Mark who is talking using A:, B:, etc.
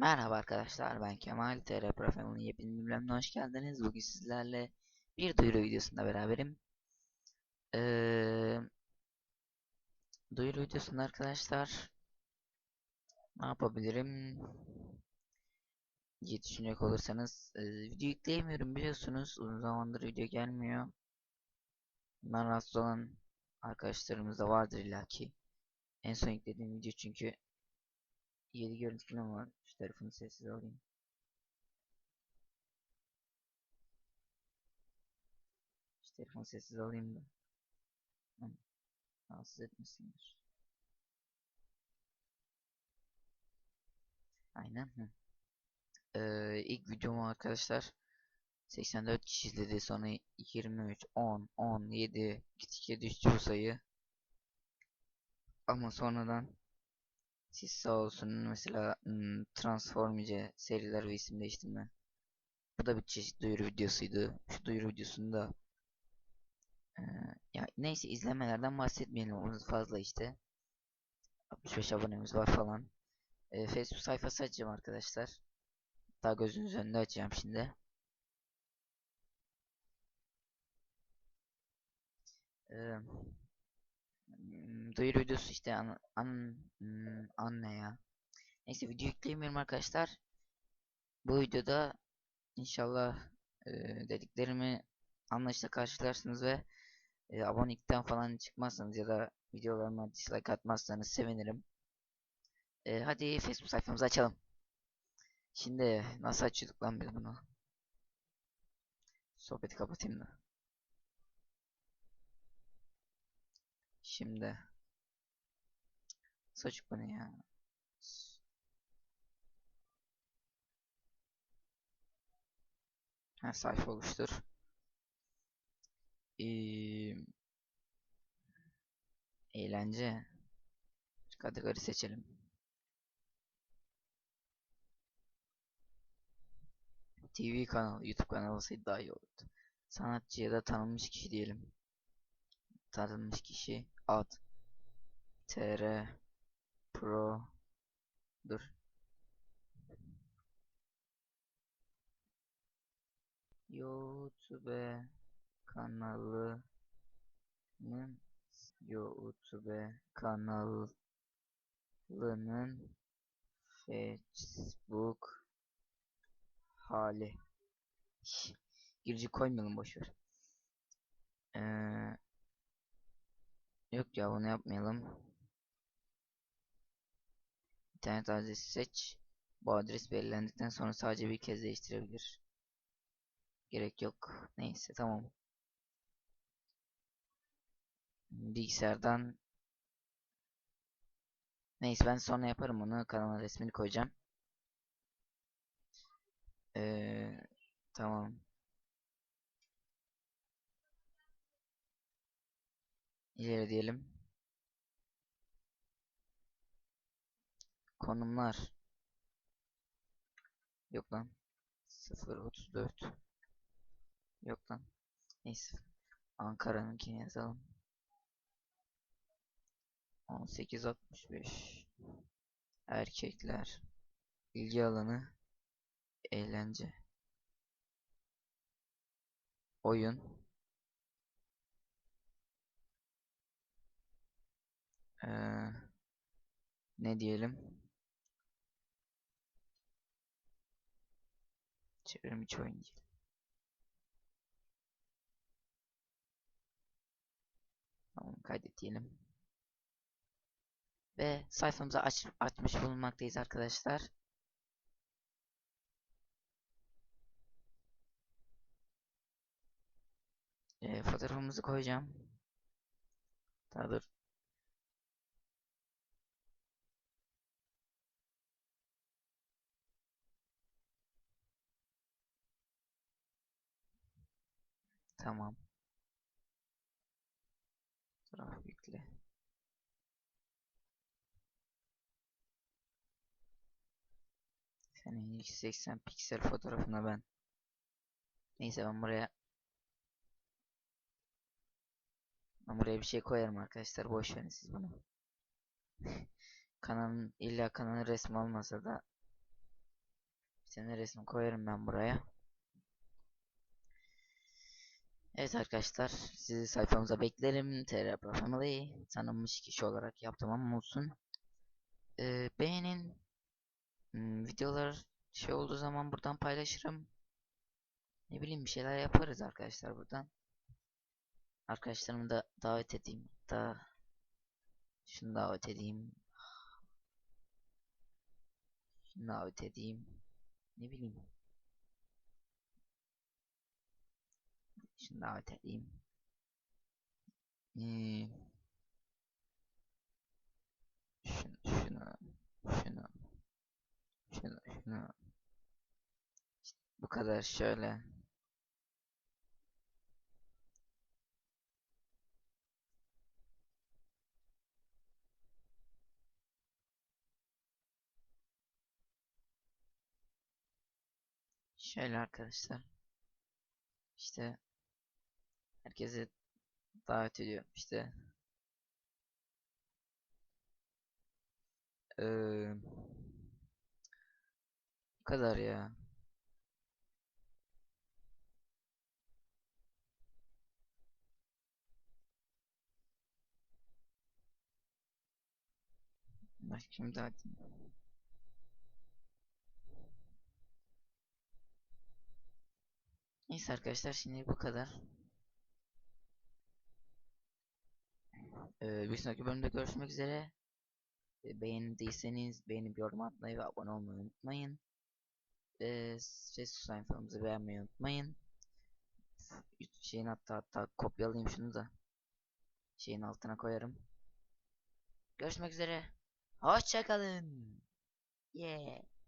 A: Merhaba arkadaşlar ben Kemal TR Profesyonel'in yepyeni bölümüne hoş geldiniz. Bugün sizlerle bir duyuru videosunda beraberim. Ee, duyuru videosunda arkadaşlar ne yapabilirim diye düşünecek olursanız e, video yükleyemiyorum biliyorsunuz uzun zamandır video gelmiyor. Bundan rahatsız olan arkadaşlarımız da vardır illaki. En son yüklediğim video çünkü 7 görüntü falan var. Şu telefonu sessiz alayım. Şu telefonu sessiz alayım da. Hı, Rahatsız etmesinler. Aynen. Hı. Ee, ilk videomu arkadaşlar 84 kişi izledi. Sonra 23, 10, 10, 7 gittikçe düştü bu sayı. Ama sonradan siz sağ olsun mesela Transformice seriler ve isim değiştirme. Bu da bir çeşit duyuru videosuydu. Şu duyuru videosunda ya neyse izlemelerden bahsetmeyelim. O fazla işte. 65 abonemiz var falan. Eee, Facebook sayfası açacağım arkadaşlar. Daha gözünüz önünde açacağım şimdi. Hmm, Duyuru videosu işte an, an, hmm, anne ya. Neyse video yükleyemiyorum arkadaşlar. Bu videoda inşallah e, dediklerimi anlayışla karşılarsınız ve e, abonelikten falan çıkmazsanız ya da videolarıma dislike atmazsanız sevinirim. E, hadi Facebook sayfamızı açalım. Şimdi nasıl açıyorduk lan biz bunu? Sohbeti kapatayım da. Şimdi Saçık bu ne ya? Ha, sayfa oluştur. Ee, eğlence. Kategori seçelim. TV kanalı, YouTube kanalı olsaydı daha iyi olurdu. Sanatçı ya da tanınmış kişi diyelim. Tanınmış kişi ad tr pro. Dur. YouTube kanalının YouTube kanalının Facebook hali. Girici koymayalım boşver ee, yok ya bunu yapmayalım İnternet adresi seç. Bu adres belirlendikten sonra sadece bir kez değiştirebilir. Gerek yok. Neyse tamam. Bilgisayardan Neyse ben sonra yaparım onu. Kanalın resmini koyacağım. Ee, tamam. İleri diyelim. Konumlar. Yok lan. 034. Yok lan. Neyse. Ankara'nınkini yazalım. 1865. Erkekler. İlgi alanı. Eğlence. Oyun. Ee, ne diyelim? Çevrim içi oyun değil. Tamam kaydet. Ve sayfamızı aç, açmış bulunmaktayız arkadaşlar. E, fotoğrafımızı koyacağım. Daha dur. Tamam. Fotoğraf yükle. Senin 180 piksel fotoğrafına ben. Neyse ben buraya ben buraya bir şey koyarım arkadaşlar. Boş verin siz bunu. kanalın illa kanalın resmi olmasa da Senin resmi koyarım ben buraya. Evet arkadaşlar sizi sayfamıza beklerim. TR Family tanınmış kişi olarak yaptım ama olsun. Ee, beğenin. Hmm, videolar şey olduğu zaman buradan paylaşırım. Ne bileyim bir şeyler yaparız arkadaşlar buradan. Arkadaşlarımı da davet edeyim. Da şunu davet edeyim. Şunu davet edeyim. Ne bileyim. Şunu davet edeyim. Ee, şunu, şunu, şunu, şunu, şunu. İşte bu kadar şöyle. Şöyle arkadaşlar. İşte herkese davet ediyorum işte. Ee, bu kadar ya. Başka davet edeyim? Neyse arkadaşlar şimdi bu kadar. Bir sonraki bölümde görüşmek üzere. Beğendiyseniz beğenip yorum atmayı ve abone olmayı unutmayın. Ee, Facebook sayfamızı beğenmeyi unutmayın. Şeyin hatta hatta kopyalayayım şunu da. Şeyin altına koyarım. Görüşmek üzere. Hoşçakalın. Yeah.